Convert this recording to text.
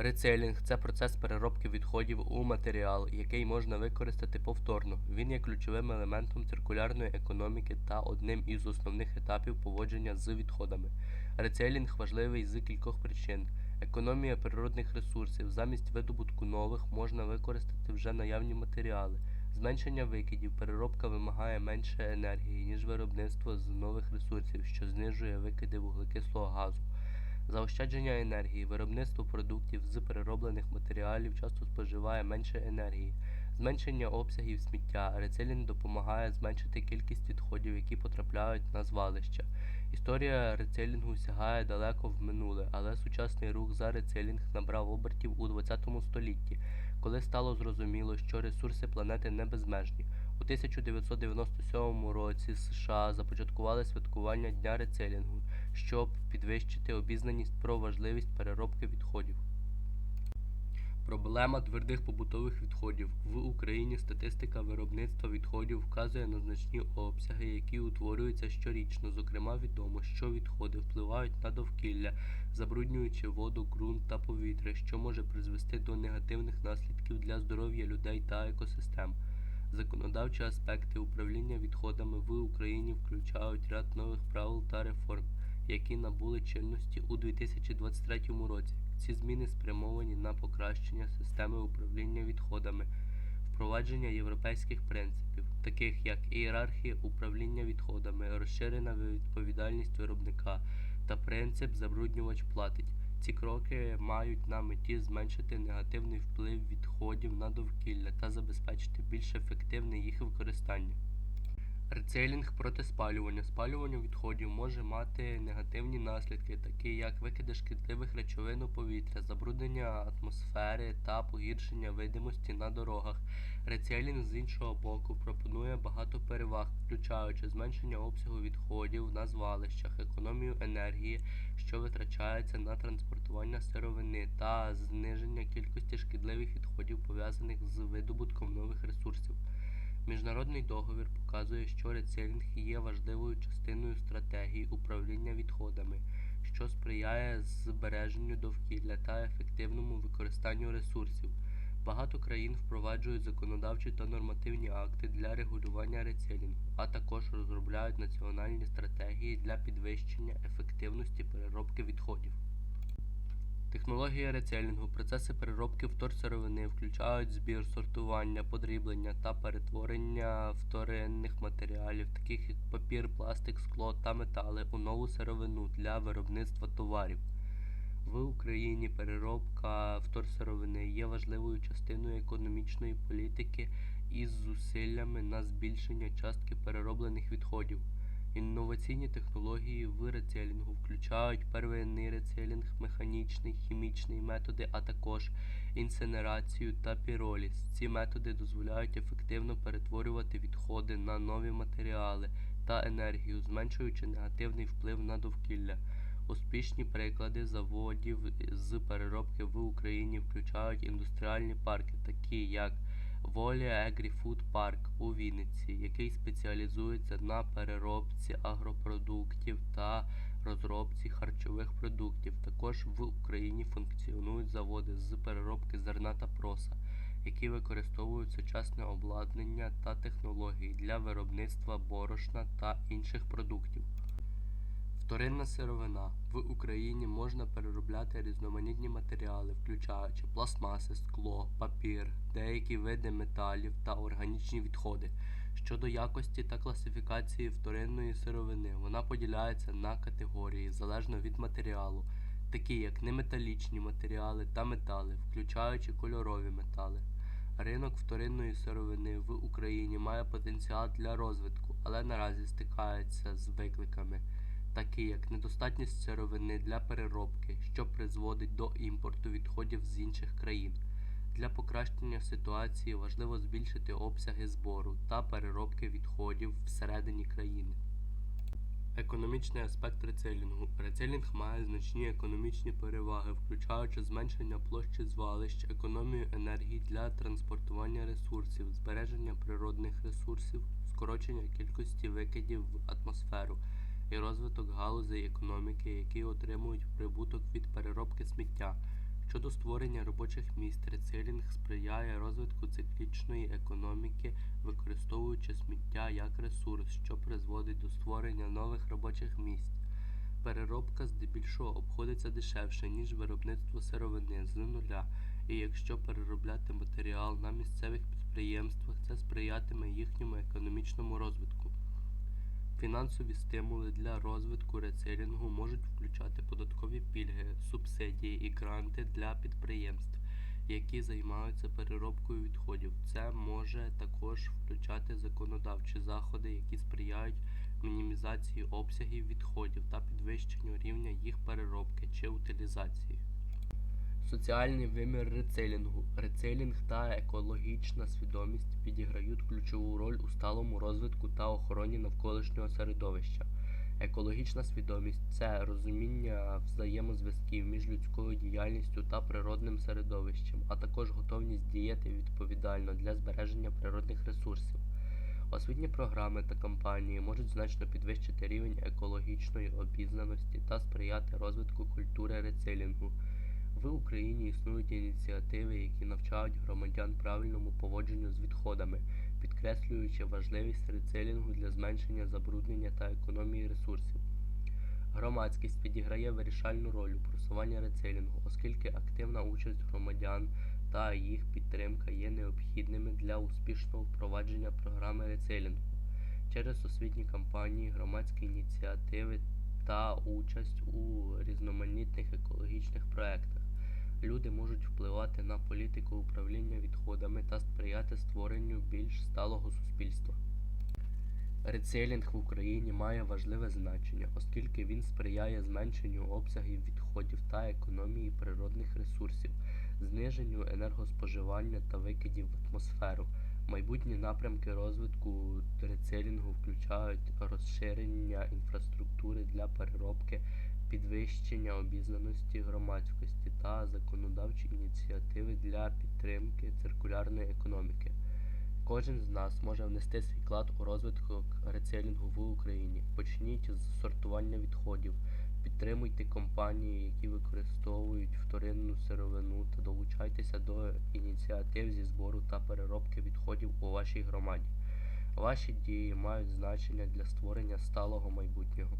Рецелінг це процес переробки відходів у матеріал, який можна використати повторно. Він є ключовим елементом циркулярної економіки та одним із основних етапів поводження з відходами. Рецелінг важливий з кількох причин. Економія природних ресурсів. Замість видобутку нових можна використати вже наявні матеріали. Зменшення викидів. Переробка вимагає менше енергії, ніж виробництво з нових ресурсів, що знижує викиди вуглекислого газу. Заощадження енергії. Виробництво продуктів з перероблених матеріалів часто споживає менше енергії. Зменшення обсягів сміття. Рецелінг допомагає зменшити кількість відходів, які потрапляють на звалища. Історія рецелінгу сягає далеко в минуле, але сучасний рух за рецелінг набрав обертів у 20 столітті, коли стало зрозуміло, що ресурси планети не безмежні. У 1997 році США започаткували святкування Дня рецелінгу, щоб підвищити обізнаність про важливість переробки відходів. Проблема твердих побутових відходів. В Україні статистика виробництва відходів вказує на значні обсяги, які утворюються щорічно. Зокрема, відомо, що відходи впливають на довкілля, забруднюючи воду, ґрунт та повітря, що може призвести до негативних наслідків для здоров'я людей та екосистем. Законодавчі аспекти управління відходами в Україні включають ряд нових правил та реформ, які набули чинності у 2023 році. Ці зміни спрямовані на покращення системи управління відходами, впровадження європейських принципів, таких як ієрархія управління відходами, розширена відповідальність виробника та принцип забруднювач платить. Ці кроки мають на меті зменшити негативний вплив відходів на довкілля та забезпечити більш ефективне їх використання. Рецелінг проти спалювання. Спалювання відходів може мати негативні наслідки, такі як викиди шкідливих речовин у повітря, забруднення атмосфери та погіршення видимості на дорогах. Рецелінг з іншого боку пропонує багато переваг, включаючи зменшення обсягу відходів на звалищах, економію енергії, що витрачається на транспортування сировини, та зниження кількості шкідливих відходів, пов'язаних з видобутком нових ресурсів. Міжнародний договір показує, що рецелінг є важливою частиною стратегії управління відходами, що сприяє збереженню довкілля та ефективному використанню ресурсів. Багато країн впроваджують законодавчі та нормативні акти для регулювання рецелінгу, а також розробляють національні стратегії для підвищення ефективності переробки відходів. Технологія рецелінгу. Процеси переробки вторсировини включають збір, сортування, подріблення та перетворення вторинних матеріалів, таких як папір, пластик, скло та метали, у нову сировину для виробництва товарів. В Україні переробка вторсировини є важливою частиною економічної політики із зусиллями на збільшення частки перероблених відходів. Інноваційні технології в рецелінгу включають первинний рецелінг, механічний, хімічний методи, а також інсинерацію та піроліз. Ці методи дозволяють ефективно перетворювати відходи на нові матеріали та енергію, зменшуючи негативний вплив на довкілля. Успішні приклади заводів з переробки в Україні включають індустріальні парки, такі як Воля Агріфуд Парк у Вінниці, який спеціалізується на переробці агропродуктів та розробці харчових продуктів. Також в Україні функціонують заводи з переробки зерна та проса, які використовують сучасне обладнання та технології для виробництва борошна та інших продуктів. Вторинна сировина. В Україні можна переробляти різноманітні матеріали, включаючи пластмаси, скло, папір, деякі види металів та органічні відходи. Щодо якості та класифікації вторинної сировини, вона поділяється на категорії залежно від матеріалу, такі як неметалічні матеріали та метали, включаючи кольорові метали. Ринок вторинної сировини в Україні має потенціал для розвитку, але наразі стикається з викликами такі як недостатність сировини для переробки, що призводить до імпорту відходів з інших країн. Для покращення ситуації важливо збільшити обсяги збору та переробки відходів всередині країни. Економічний аспект рецелінгу. Рецелінг має значні економічні переваги, включаючи зменшення площі звалищ, економію енергії для транспортування ресурсів, збереження природних ресурсів, скорочення кількості викидів в атмосферу і розвиток галузей економіки, які отримують прибуток від переробки сміття, Щодо створення робочих місць, рецелінг сприяє розвитку циклічної економіки, використовуючи сміття як ресурс, що призводить до створення нових робочих місць. Переробка здебільшого обходиться дешевше, ніж виробництво сировини з нуля, і якщо переробляти матеріал на місцевих підприємствах, це сприятиме їхньому економічному розвитку. Фінансові стимули для розвитку рецелінгу можуть включати податкові пільги, субсидії і гранти для підприємств, які займаються переробкою відходів. Це може також включати законодавчі заходи, які сприяють мінімізації обсягів відходів та підвищенню рівня їх переробки чи утилізації. Соціальний вимір рецелінгу. Рецелінг та екологічна свідомість відіграють ключову роль у сталому розвитку та охороні навколишнього середовища. Екологічна свідомість це розуміння взаємозв'язків між людською діяльністю та природним середовищем, а також готовність діяти відповідально для збереження природних ресурсів. Освітні програми та кампанії можуть значно підвищити рівень екологічної обізнаності та сприяти розвитку культури рецелінгу. В Україні існують ініціативи, які навчають громадян правильному поводженню з відходами, підкреслюючи важливість рецелінгу для зменшення забруднення та економії ресурсів. Громадськість відіграє вирішальну роль у просуванні рецелінгу, оскільки активна участь громадян та їх підтримка є необхідними для успішного впровадження програми рецелінгу. Через освітні кампанії, громадські ініціативи та участь у різноманітних екологічних проєктах. Люди можуть впливати на політику управління відходами та сприяти створенню більш сталого суспільства. Рецелінг в Україні має важливе значення, оскільки він сприяє зменшенню обсягів відходів та економії природних ресурсів, зниженню енергоспоживання та викидів в атмосферу. Майбутні напрямки розвитку рецелінгу включають розширення інфраструктури для переробки, підвищення обізнаності громадськості законодавчі ініціативи для підтримки циркулярної економіки. Кожен з нас може внести свій вклад у розвиток рецелінгу в Україні. Почніть з сортування відходів, підтримуйте компанії, які використовують вторинну сировину та долучайтеся до ініціатив зі збору та переробки відходів у вашій громаді. Ваші дії мають значення для створення сталого майбутнього.